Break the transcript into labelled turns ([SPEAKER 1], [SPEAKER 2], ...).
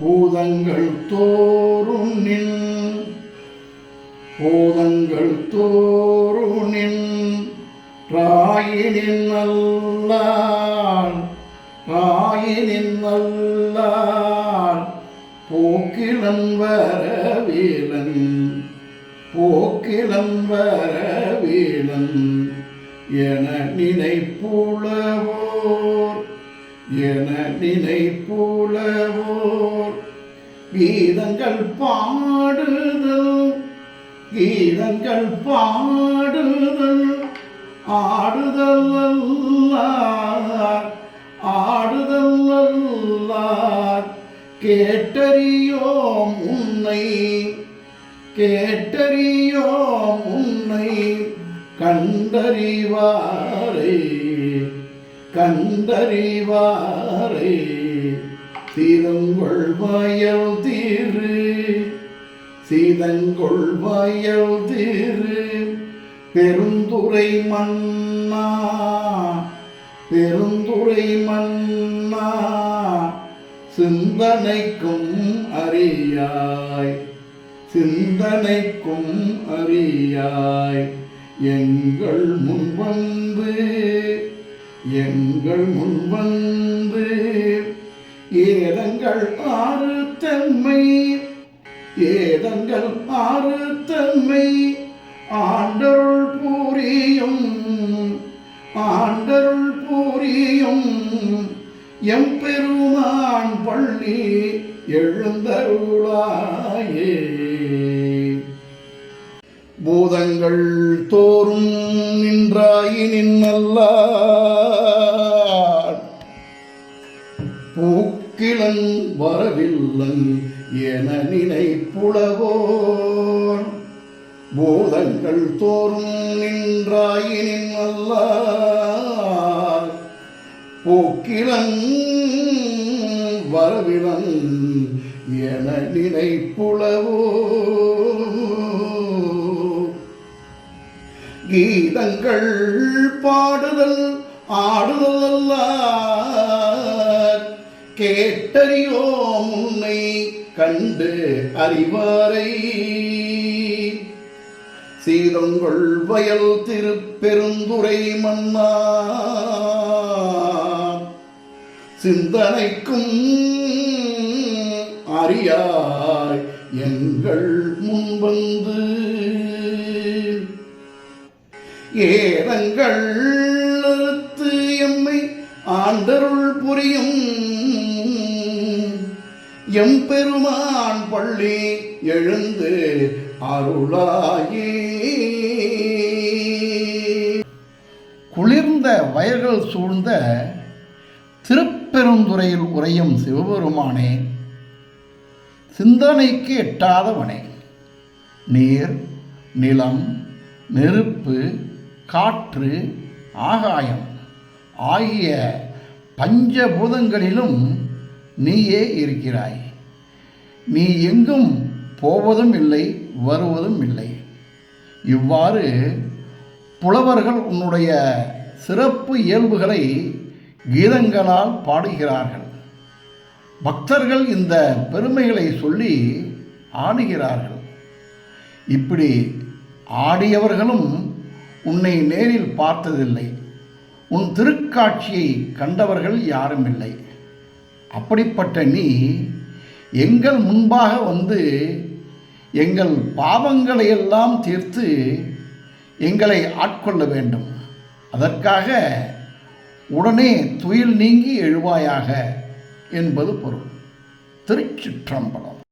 [SPEAKER 1] பூதங்கள் தோறும் நின். பூதங்கள் தோறும் நின். ராயினின் நல்லாள் ராயினின் நல்லாள் போக்கிலன் வரவேலன் போக்கிலன் வரவேலன் என நினைப்புலவோர் என நினைப்புலவோர். கீதங்கள் பாடுதல் கீதங்கள் பாடுதல் ஆடுதல் அல்லார் ஆடுதல் அல்லார் கேட்டறியோம் உன்னை கேட்டறியோம் உன்னை கண்டறிவாரே. கண்டறிவாரே. சீதங்கொள் வயல் தீரு. சீதங்கொள்வாயல் தீரு. பெருந்துரை மன்னா. பெருந்துரை மன்னா. சிந்தனைக்கும் அறியாய். சிந்தனைக்கும் அறியாய். எங்கள் முன் வந்து எங்கள் முன் வந்து ஏதங்கள் ஆறு தன்மை ஏதங்கள் ஆறு தன்மை ஆண்டருள் பூரியும் ஆண்டருள் பூரியும் எம்பெருமான் பள்ளி எழுந்தருளாயே. பூதங்கள் தோறும் நின்றாயினின் நல்லார் கிளன் வரவில்லன் என நினைப்புலவோன். பூதங்கள் தோறும் நின்றாயினின் அல்ல பூக்கிளன் வரவிலன் என நினைப்புளவோ கீதங்கள் பாடுதல் ஆடுதல் அல்ல கேட்டறியோம் உன்னை கண்டு அறிவாரை. சீதங்கொள் வயல் திருப்பெருந்துரை மன்னா. சிந்தனைக்கும் அறியாய் எங்கள் முன்வந்து. ஏதங்கள் எம்மை ஆண்டருள் புரியும் எம்பெருமான் பள்ளி எழுந்து அருளாயே. குளிர்ந்த வயல்கள் சூழ்ந்த திருப்பெருந்துறையில் உறையும் சிவபெருமானே சிந்தனைக்கு எட்டாதவனே. நீர் நிலம் நெருப்பு காற்று ஆகாயம் ஆகிய பஞ்சபூதங்களிலும் நீயே இருக்கிறாய். நீ எங்கும் போவதும் இல்லை வருவதும் இல்லை. இவ்வாறு புலவர்கள் உன்னுடைய சிறப்பு இயல்புகளை கீதங்களால் பாடுகிறார்கள். பக்தர்கள் இந்த பெருமைகளை சொல்லி ஆடுகிறார்கள். இப்படி ஆடியவர்களும் உன்னை நேரில் பார்த்ததில்லை. உன் திருக்காட்சியை கண்டவர்கள் யாரும் இல்லை அப்படிப்பட்ட நீ எங்கள் முன்பாக வந்து எங்கள் பாவங்களை எல்லாம் தீர்த்து எங்களை ஆட்கொள்ள வேண்டும். அதற்காக உடனே துயில் நீங்கி எழுவாயாக என்பது பொருள். திருச்சிற்றம்பலம்.